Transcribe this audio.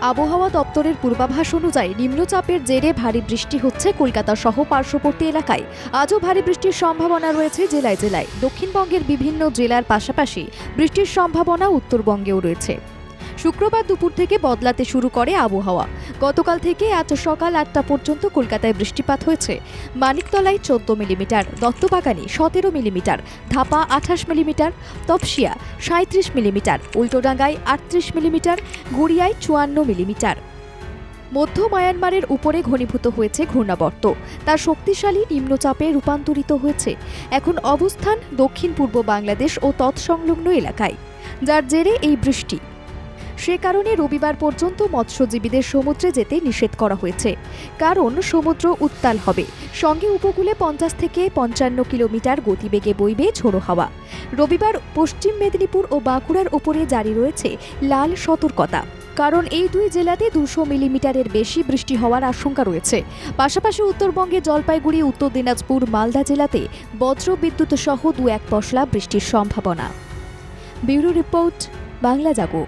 আবহাওয়া দপ্তরের পূর্বাভাস অনুযায়ী নিম্নচাপের জেরে ভারী বৃষ্টি হচ্ছে কলকাতা সহ পার্শ্ববর্তী এলাকায়। আজও ভারী বৃষ্টির সম্ভাবনা রয়েছে জেলায় জেলায়। দক্ষিণবঙ্গের বিভিন্ন জেলার পাশাপাশি বৃষ্টির সম্ভাবনা উত্তরবঙ্গেও রয়েছে। শুক্রবার দুপুর থেকে বদলাতে শুরু করে আবহাওয়া। গতকাল থেকে আজ সকাল আটটা পর্যন্ত কলকাতায় বৃষ্টিপাত হয়েছে। মানিকতলায় চোদ্দ মিলিমিটার, দত্তবাগানে সতেরো মিলিমিটার, ধাপা আঠাশ মিলিমিটার, তপসিয়া সাঁত্রিশ মিলিমিটার, উল্টোডাঙ্গায় আটত্রিশ মিলিমিটার, গুড়িয়ায় চুয়ান্ন মিলিমিটার। মধ্য মায়ানমারের উপরে ঘনীভূত হয়েছে ঘূর্ণাবর্ত। তার শক্তিশালী নিম্নচাপে রূপান্তরিত হয়েছে। এখন অবস্থান দক্ষিণ পূর্ব বাংলাদেশ ও তৎসংলগ্ন এলাকায়। যার জেরে এই বৃষ্টি। সে কারণে রবিবার পর্যন্ত মৎস্যজীবীদের সমুদ্রে যেতে নিষেধ করা হয়েছে। কারণ সমুদ্র উত্তাল হবে। সঙ্গে উপকূলে পঞ্চাশ থেকে পঞ্চান্ন কিলোমিটার গতিবেগে বইবে ঝোড়ো হাওয়া। রবিবার পশ্চিম মেদিনীপুর ও বাঁকুড়ার ওপরে জারি রয়েছে লাল সতর্কতা। কারণ এই দুই জেলাতে দুশো মিলিমিটারের বেশি বৃষ্টি হওয়ার আশঙ্কা রয়েছে। পাশাপাশি উত্তরবঙ্গে জলপাইগুড়ি, উত্তর দিনাজপুর, মালদা জেলাতে বজ্র বিদ্যুৎ সহ দু এক পশলা বৃষ্টির সম্ভাবনা। Bureau report, Bangla Jago.